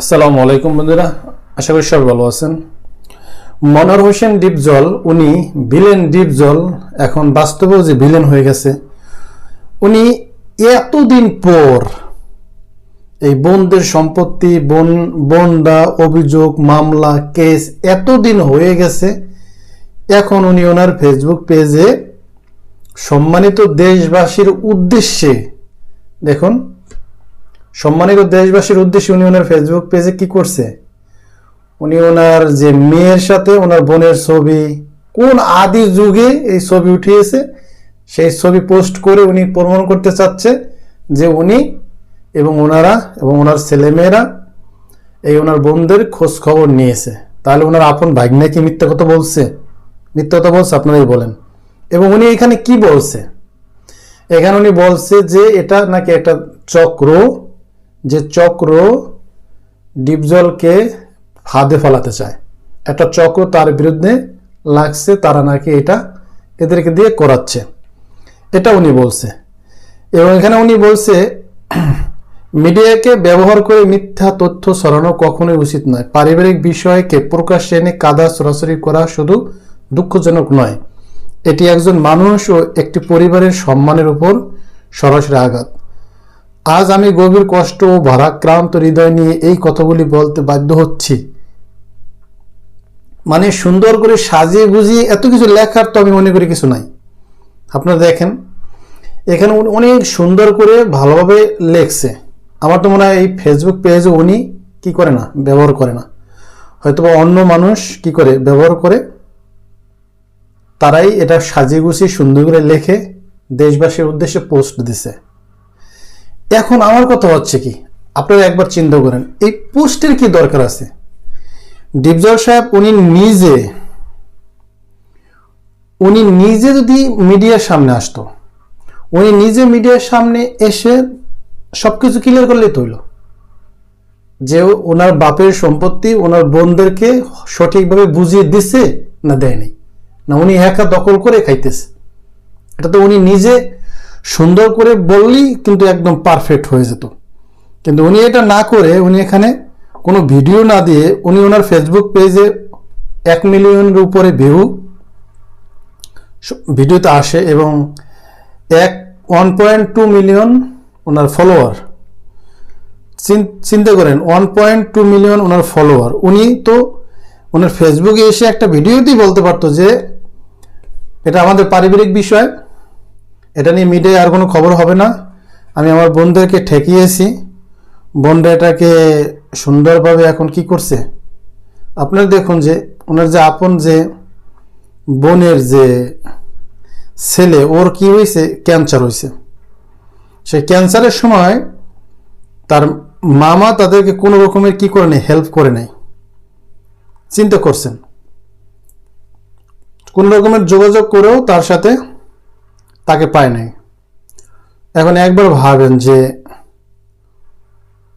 আসসালামু আলাইকুম বন্ধুরা, আশা করি সবাই ভালো আছেন। মনোয়ার হোসেন ডিপজল, উনি ভিলেন ডিপজল, এখন বাস্তবেও যে ভিলেন হয়ে গেছে। উনি এতদিন পর এই বোনদের সম্পত্তি, বন, বন্ডা, অভিযোগ, মামলা, কেস এতদিন হয়ে গেছে। এখন উনি ওনার ফেসবুক পেজে সম্মানিত দেশবাসীর উদ্দেশ্যে, দেখুন সম্মানিত দেশবাসীর উদ্দেশ্যে উনি ওনার ফেসবুক পেজে কি করছে? উনি ওনার যে মেয়ের সাথে ওনার বোনের ছবি, কোন আদি যুগে এই ছবি উঠিয়েছে, সেই ছবি পোস্ট করে উনি প্রমাণ করতে চাচ্ছে যে উনি এবং ওনারা এবং ওনার ছেলেমেয়েরা এই ওনার বোনদের খোঁজ খবর নিয়েছে। তাহলে ওনার আপন ভাগ্নে কি মিথ্যা কথা বলছে? মিথ্যা কথা বলছে, আপনারাই বলেন। এবং উনি এখানে কি বলছে? এখানে উনি বলছে যে এটা নাকি একটা চক্র যে চক্র ডিপজলকে ফাঁদে ফেলাতে চায়। একটা চক্র তার বিরুদ্ধে লাগছে, তারা নাকি এটা এদেরকে দিয়ে করাচ্ছে। এটা উনি বলছে। এবং এখানে উনি বলছে, মিডিয়াকে ব্যবহার করে মিথ্যা তথ্য ছড়ানো কখনোই উচিত নয়। পারিবারিক বিষয়কে প্রকাশ্যে এনে কাদা সরাসরি করা শুধু দুঃখজনক নয়। এটি একজন মানুষ ও একটি পরিবারের সম্মানের উপর সরাসরি আঘাত। আজ আমি গভীর কষ্ট ও ভারাক্রান্ত হৃদয় নিয়ে এই কথাগুলি বলতে বাধ্য হচ্ছি। মানে সুন্দর করে সাজিয়ে গুজিয়ে এত কিছু লেখার তো আমি মনে করি কিছু নাই। আপনারা দেখেন, এখানে অনেক সুন্দর করে ভালোভাবে লেখছে। আমার তো মনে হয় এই ফেসবুক পেজে উনি কি করে না, ব্যবহার করে না। হয়তো বা অন্য মানুষ কি করে, ব্যবহার করে, তারাই এটা সাজিয়ে গুছিয়ে সুন্দর করে লেখে, দেশবাসীর উদ্দেশ্যে পোস্ট দিছে। এখন আমার কথা হচ্ছে কি? আপনারা একবার চিন্তা করেন, এই পোস্টের কি দরকার আছে? ডিপজল সাহেব, উনি নিজে উনি নিজে যদি মিডিয়ার সামনে আসতো, উনি নিজে মিডিয়ার সামনে এসে সবকিছু ক্লিয়ার করলেই তৈল যে ওনার বাপের সম্পত্তি, ওনার বোনদেরকে সঠিকভাবে বুঝিয়ে দিছে না দেয়নি? না উনি একা দখল করে খাইতেছে? এটা তো উনি নিজে সুন্দর করে বললেই কিন্তু একদম পারফেক্ট হয়ে যেত। কিন্তু উনি এটা না করে, উনি এখানে কোনো ভিডিও না দিয়ে উনি ওনার ফেসবুক পেজে এক মিলিয়নের উপরে ভিউ ভিডিওতে আসে এবং এক ওয়ান পয়েন্ট টু মিলিয়ন ওনার ফলোয়ার চিন্তা করেন ওয়ান পয়েন্ট টু মিলিয়ন ওনার ফলোয়ার উনি তো ওনার ফেসবুকে এসে একটা ভিডিওতেই বলতে পারতো যে, এটা আমাদের পারিবারিক বিষয়। এটা নিয়ে মিডিয়ায় আর কোনো খবর হবে না। আমি আমার বোনদেরকে ঠেকিয়েছি। বোনরা এটাকে সুন্দরভাবে এখন কি করছে? আপনারা দেখুন যে, ওনার যে আপন যে বোনের যে ছেলে, ওর কি হয়েছে? ক্যান্সার হয়েছে। সেই ক্যান্সারের সময় তার মামা তাদেরকে কোনো রকমের কি করে নেই হেল্প করে নেয় চিন্তা করছেন। কোন রকমের যোগাযোগ করেও তার সাথে তাকে পায় নাই। এখন একবার ভাবেন যে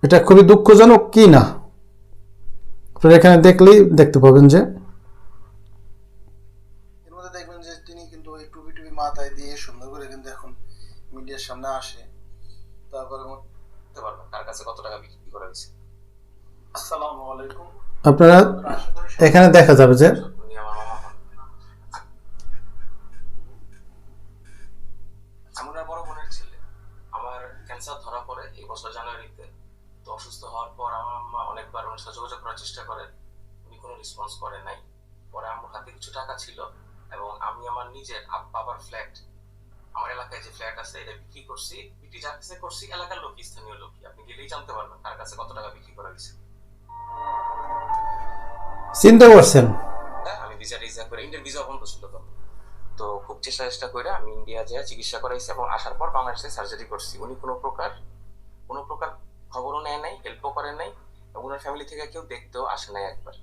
এটা খুবই দুঃখজনক কি না? আপনারা এখানে দেখলেই দেখতে পাবেন যে এর মধ্যে দেখবেন যে তিনি কিন্তু ওই টুপি টুপি মাথায় দিয়ে সুন্দর করে কিন্তু এখন মিডিয়ার সামনে আসে। তারপরে বলতে পারবেন তার কাছে কত টাকা বিক্রি করা হয়েছে। আসসালামু আলাইকুম। আপনারা এখানে দেখা যাবে যে এই বছর জানুয়ারিতে। তো অসুস্থ হওয়ার পর আমার আম্মা অনেকবার ওনার সাথে যোগাযোগ করার চেষ্টা করে। উনি কোনো রেসপন্স করে নাই। পরে আম্মুর হাতে কিছু টাকা ছিল এবং আমি আমার নিজের বাবার ফ্ল্যাট আমার এলাকায় যে ফ্ল্যাট আছে এটা বিক্রি করছি। বিক্রি যার কাছে করছি এলাকার লোক স্থানীয় লোকই। আপনি গেলেই জানতে পারবেন তার কাছে কত টাকা বিক্রি করা হয়েছে চিন্তা করছেন? হ্যাঁ, আমি ভিসা রিজার্ভ করে ইন্ডিয়ান ভিসা বন্ধ ছিল তো। তো খুব চেষ্টা চেষ্টা করে আমি ইন্ডিয়া যেয়ে চিকিৎসা করাইছি এবং আসার পর বাংলাদেশে সার্জারি করছি। উনি কোনো প্রকার কোনো প্রকার খবরও নেয় নাই হেল্পও করে নাই এবং ওনার ফ্যামিলি থেকে কেউ দেখতেও আসে নাই একবার।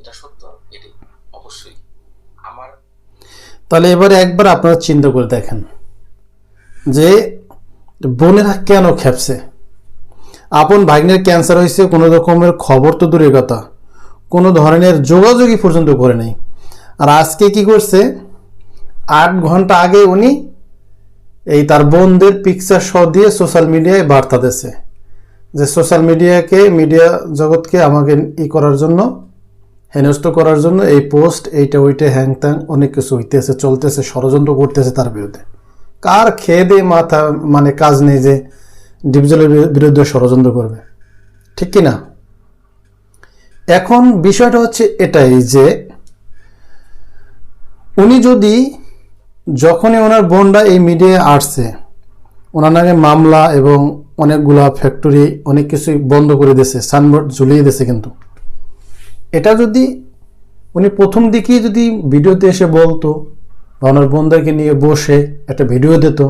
এটা সত্য এটাই অবশ্যই। আমার তাহলে এবারে একবার আপনারা চিন্তা করে দেখেন যে বোনেরা কেন খেপছে? আপন ভাগ্নের ক্যান্সার হয়েছে, কোনো রকমের খবর তো দূরের কথা। কোনো ধরনের যোগাযোগই পর্যন্ত করে নেই। আর আজকে কি করছে? আট ঘণ্টা আগে উনি এই তার বোনদের পিকচার সহ দিয়ে সোশ্যাল মিডিয়ায় বার্তা দিয়েছে। যে সোশ্যাল মিডিয়াকে মিডিয়া জগৎকে আমাকে ই করার জন্য, হেনস্থ করার জন্য এই পোস্ট এইটা, ওইটা, হ্যাং ত্যাং অনেক কিছু হইতেছে, চলতেছে, ষড়যন্ত্র করতেছে তার বিরুদ্ধে। কার খেয়ে দিয়ে মাথা মানে কাজ নেই যে ডিপজলের বিরুদ্ধে ষড়যন্ত্র করবে। ঠিক কি না? এখন বিষয়টা হচ্ছে এটাই যে, উনি যদি যখনই ওনার বোনরা এই মিডিয়ায় আসছে, ওনার নামে মামলা এবং অনেকগুলা ফ্যাক্টরি অনেক কিছুই বন্ধ করে দিয়েছে সানবোর্ড ঝুলিয়ে দিয়েছে কিন্তু। এটা যদি উনি প্রথম দিকেই যদি ভিডিওতে এসে বলতো বা ওনার বোনদেরকে নিয়ে বসে একটা ভিডিও দিত,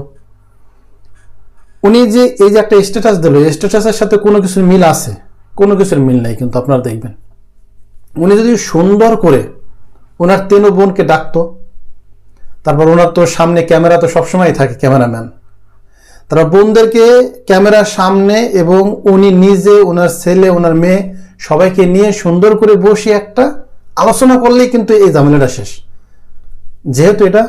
উনি যে এই যে একটা স্ট্যাটাস দিল স্ট্যাটাসের সাথে কোনো কিছুর মিল আছে? কোনো কিছুর মিল নাই কিন্তু আপনারা দেখবেন। উনি যদি সুন্দর করে ওনার তেনো বোনকে ডাকতো তারপর ওনার তো সামনে ক্যামেরা তো সবসময় থাকে ক্যামেরাম্যান। তারা বোনদেরকে ক্যামেরার সামনে এবং উনি নিজে, ওনার ছেলে, ওনার মেয়ে সবাইকে নিয়ে সুন্দর করে বসে একটা আলোচনা করলেই কিন্তু এই ঝামেলাটা শেষ। যেহেতু এটা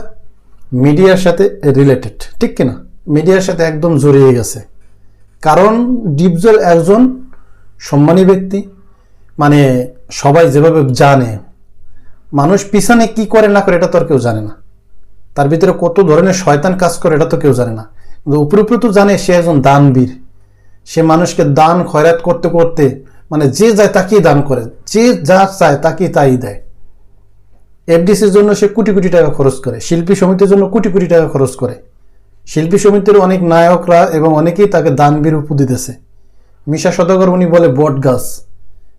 মিডিয়ার সাথে রিলেটেড ঠিক কিনা? মিডিয়ার সাথে একদম জড়িয়ে গেছে। কারণ ডিপজল একজন সম্মানী ব্যক্তি মানে সবাই যেভাবে জানে, মানুষ পিছনে কি করে না করে এটা তো আর কেউ জানে না। তার ভিতরে কত ধরনের শয়তান কাজ করে এটা তো কেউ জানে না। কিন্তু উপরে উপরে তো জানে সে একজন দানবীর। সে মানুষকে দান, খয়রাত করতে করতে মানে যে যায় তাকেই দান করে। যে যা চায় তাকেই তাই দেয়। এফডিসির জন্য সে কোটি কোটি টাকা খরচ করে। শিল্পী সমিতির জন্য কোটি কোটি টাকা খরচ করে। শিল্পী সমিতির অনেক নায়করা এবং অনেকেই তাকে দানবীর উপ দিতেছে। মিশা সদাগর উনি বলে বট গাছ।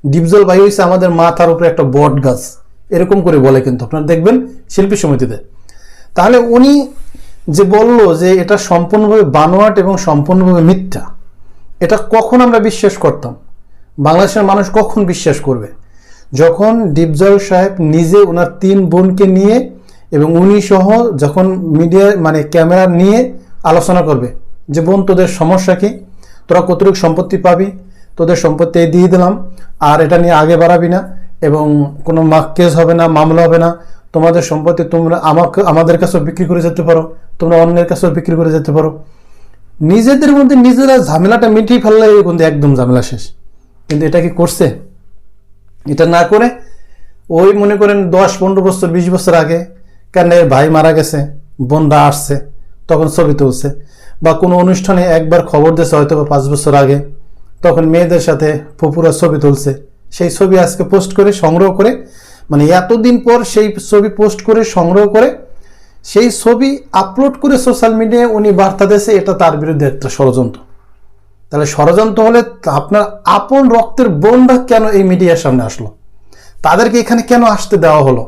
ডিপজল ভাই হয়েছে আমাদের মাথার উপরে একটা বট গাছ। এরকম করে বলে কিন্তু। আপনারা দেখবেন শিল্পী সমিতিতে। তাহলে উনি যে বলল যে এটা সম্পূর্ণভাবে বানোয়াট এবং সম্পূর্ণভাবে মিথ্যা, এটা কখন আমরা বিশ্বাস করতাম? বাংলাদেশের মানুষ কখন বিশ্বাস করবে? যখন ডিপজল সাহেব নিজে ওনার তিন বোনকে নিয়ে এবং উনি সহ যখন মিডিয়া মানে ক্যামেরা নিয়ে আলোচনা করবে যে, বোন, তোদের সমস্যা কি? তোরা কতটুকু সম্পত্তি পাবি? তোদের সম্পত্তি দিয়ে দিলাম, আর এটা নিয়ে আগে বাড়াবি না এবং কোনো কেস হবে না, মামলা হবে না তোমাদের সম্পত্তি তোমরা আমাকে, আমাদের কাছেও বিক্রি করে যেতে পারো, তোমরা অন্যের কাছেও বিক্রি করে যেতে পারো। নিজেদের মধ্যে নিজেরা ঝামেলাটা মিটিয়ে ফেললে কিন্তু একদম ঝামেলা শেষ। কিন্তু এটা কি করছে? এটা না করে ওই মনে করেন দশ, পনেরো বছর, বিশ বছর আগে কেন ভাই মারা গেছে, বোনরা আসছে, তখন ছবি তুলছে বা কোনো অনুষ্ঠানে একবার খবর দিয়েছে হয়তো বা পাঁচ বছর আগে, তখন মেয়েদের সাথে ফুপুরা ছবি তুলছে। সেই ছবি আজকে পোস্ট করে, সংগ্রহ করে মানে এতদিন পর সেই ছবি পোস্ট করে, সংগ্রহ করে, সেই ছবি আপলোড করে সোশ্যাল মিডিয়ায় উনি বার্তা দিয়েছে, এটা তার বিরুদ্ধে একটা ষড়যন্ত্র। তাহলে ষড়যন্ত্র হলে আপনার আপন রক্তের বোনরা কেন এই মিডিয়ার সামনে আসলো? তাদেরকে এখানে কেন আসতে দেওয়া হলো?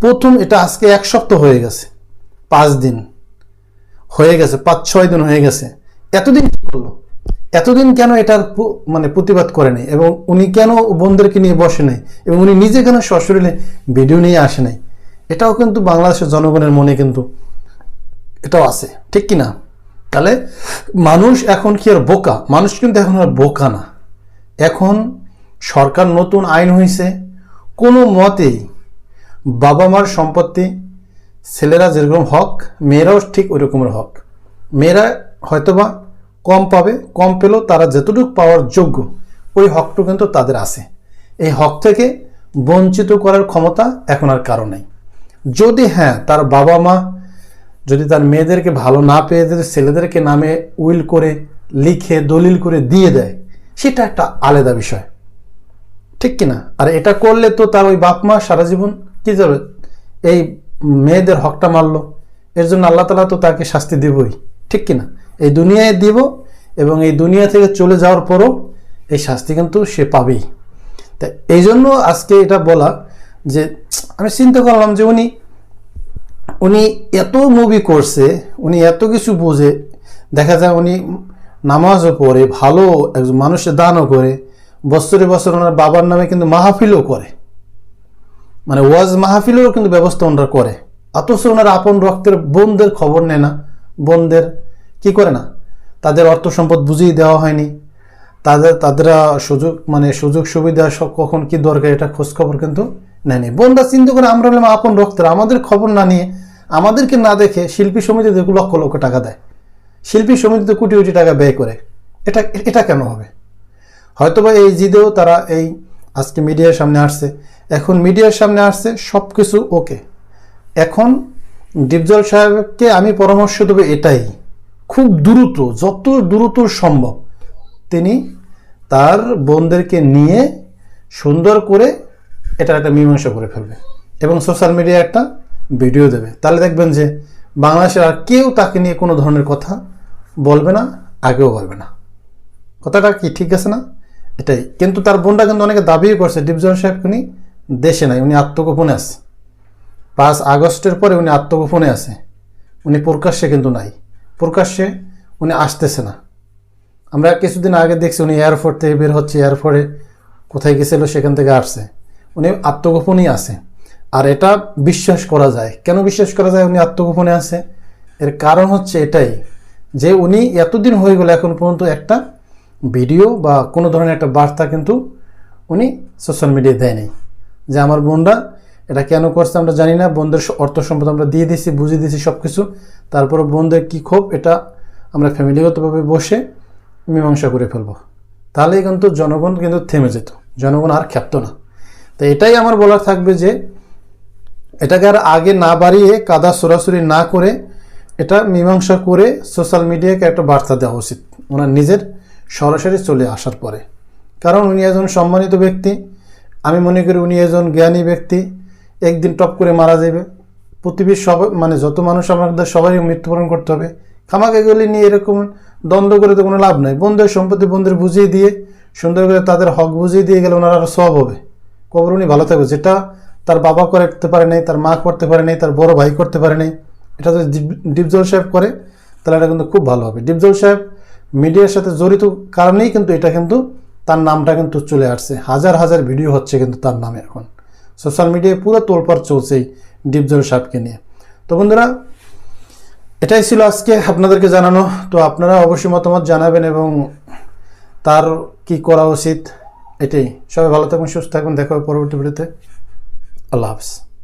প্রথম এটা আজকে এক সপ্তাহ হয়ে গেছে, পাঁচ দিন। হয়ে গেছে, পাঁচ ছয় দিন হয়ে গেছে। এতদিন কি করল এতদিন কেন এটার মানে প্রতিবাদ করে নাই? এবং উনি কেন বোনদেরকে নিয়ে বসে নাই? এবং উনি নিজে কেন সশরীরে ভিডিও নিয়ে আসে নাই? এটাও কিন্তু বাংলাদেশের জনগণের মনে কিন্তু এটাও আছে। ঠিক কি না তাহলে মানুষ এখন কি আর বোকা? মানুষ কিন্তু এখন আর বোকা না। এখন সরকার নতুন আইন হয়েছে কোনো মতেই বাবা মার সম্পত্তি, ছেলেরা যেরকম হক, মেয়েরাও ঠিক ওই রকমের হক। মেয়েরা হয়তোবা কম পাবে, কম পেলেও তারা যেতটুকু পাওয়ার যোগ্য, ওই হকটুকু কিন্তু তাদের আছে। এই হক থেকে বঞ্চিত করার ক্ষমতা এখন আর কারও নেই। যদি হ্যাঁ তার বাবা মা যদি তার মেয়েদেরকে ভালো না পেয়ে ছেলেদেরকে নামে উইল করে, লিখে, দলিল করে দিয়ে দেয়, সেটা একটা আলাদা বিষয়। ঠিক কিনা? আর এটা করলে তো তার ওই বাপ মা সারা জীবন কি যাবে এই মেয়েদের হকটা মারলো, এর জন্য আল্লাহ তালা তো তাকে শাস্তি দেবই। ঠিক কিনা? এই দুনিয়ায় দিব এবং এই দুনিয়া থেকে চলে যাওয়ার পরও এই শাস্তি কিন্তু সে পাবেই। তা এই জন্য আজকে এটা বলা যে আমি চিন্তা করলাম যে উনি উনি এত মুভি করছে, উনি এত কিছু বোঝে, দেখা যায় উনি নামাজও পড়ে, ভালো একজন মানুষের দানও করে, বছরে বছর ওনার বাবার নামে কিন্তু মাহফিলও করে। মানে ওয়াজ মাহফিলেরও কিন্তু ব্যবস্থা ওনারা করে। অথচ ওনার আপন রক্তের বোনদের খবর নেয় না বোনদের কি করে না? তাদের অর্থ সম্পদ বুঝিয়ে দেওয়া হয়নি। তাদের, তাদেরা সুযোগ মানে সুযোগ সুবিধা সব কখন কি দরকার এটা খোঁজখবর কিন্তু নেয়নি। বোনরা চিন্তা করে আমরা হলাম আপন রক্তের, আমাদের খবর না নিয়ে আমাদেরকে না দেখে শিল্পী সমিতিতে লক্ষ লক্ষ টাকা দেয়। শিল্পী সমিতিতে কোটি কোটি টাকা ব্যয় করে। এটা এটা কেন হবে? হয়তোবা এই জিদেও তারা এই আজকে মিডিয়ার সামনে আসছে। এখন মিডিয়ার সামনে আসছে সব কিছু ওকে। এখন ডিপজল সাহেবকে আমি পরামর্শ দেবো এটাই। খুব দ্রুত, যত দ্রুত সম্ভব, তিনি তার বোনদেরকে নিয়ে সুন্দর করে এটা একটা মীমাংসা করে ফেলবে এবং সোশ্যাল মিডিয়ায় একটা ভিডিও দেবে। তাহলে দেখবেন যে বাংলাদেশের আর কেউ তাকে নিয়ে কোনো ধরনের কথা বলবে না, আগেও বলবে না। কথাটা কি ঠিক আছে না? এটাই। কিন্তু তার বোনটা কিন্তু অনেকে দাবিও করছে, ডিপজল সাহেব উনি দেশে নাই, উনি আত্মগোপনে আছে। পাঁচ আগস্টের পরে উনি আত্মগোপনে আছে। উনি প্রকাশ্যে কিন্তু নাই। প্রকাশ্যে উনি আসতেছে না। আমরা কিছুদিন আগে দেখছি উনি এয়ারপোর্ট থেকে বের হচ্ছে এয়ারপোর্টে কোথায় গেছিল, সেখান থেকে আসছে। উনি আত্মগোপনই আছে। আর এটা বিশ্বাস করা যায়। কেন বিশ্বাস করা যায় উনি আত্মগোপনে আছে? এর কারণ হচ্ছে এটাই যে উনি এতদিন হয়ে গেল, এখন পর্যন্ত একটা ভিডিও বা কোনো ধরনের একটা বার্তা কিন্তু উনি সোশ্যাল মিডিয়ায় দেয়নি যে আমার বোনরা এটা কেন করছে আমরা জানি না বোনদের অর্থ সম্পদ আমরা দিয়ে দিয়েছি, বুঝিয়ে দিয়েছি সব কিছু তারপরে বোনদের কী ক্ষোভ, এটা আমরা ফ্যামিলিগতভাবে বসে মীমাংসা করে ফেলব। তাহলেই কিন্তু জনগণ কিন্তু থেমে যেত। জনগণ আর ক্ষেপ্ত না। তো এটাই আমার বলার থাকবে যে, এটাকে আর আগে না বাড়িয়ে কাদা সরাসরি না করে এটা মীমাংসা করে সোশ্যাল মিডিয়াকে একটা বার্তা দেওয়া উচিত। ওনার নিজের সরাসরি চলে আসার পরে। কারণ উনি একজন সম্মানিত ব্যক্তি। আমি মনে করি উনি একজন জ্ঞানী ব্যক্তি। একদিন টপ করে মারা যাবে। পৃথিবীর সব মানে যত মানুষ আমাদের সবাই মৃত্যুবরণ করতে হবে খামাকে গেলে নিয়ে এরকম দ্বন্দ্ব করে তো কোনো লাভ নাই। বন্ধুদের সম্পত্তি বন্ধুদের বুঝিয়ে দিয়ে, সুন্দর করে তাদের হক বুঝিয়ে দিয়ে গেলে ওনারা সব হবে। কবর উনি ভালো থাকবে। যেটা তার বাবা করতে পারে নাই, তার মা করতে পারে নাই, তার বড় ভাই করতে পারে নাই, এটা যদি ডিপ- ডিপজল সাহেব করে, তাহলে এটা কিন্তু খুব ভালো হবে। ডিপজল সাহেব মিডিয়ার সাথে জড়িত কারণেই কিন্তু এটা কিন্তু তার নামটা কিন্তু চলে আসছে। হাজার হাজার ভিডিও হচ্ছে কিন্তু তার নামে এখন। সোশ্যাল মিডিয়ায় পুরো তোলপাড় চলছে এই ডিপজল সাপকে নিয়ে। তো বন্ধুরা, এটাই ছিল আজকে আপনাদেরকে জানানো। তো আপনারা অবশ্যই মতামত জানাবেন এবং তার কি করা উচিত, এটাই। সবাই ভালো থাকুন, সুস্থ থাকুন। দেখা হবে পরবর্তী ভিডিওতে। আল্লাহ হাফিজ।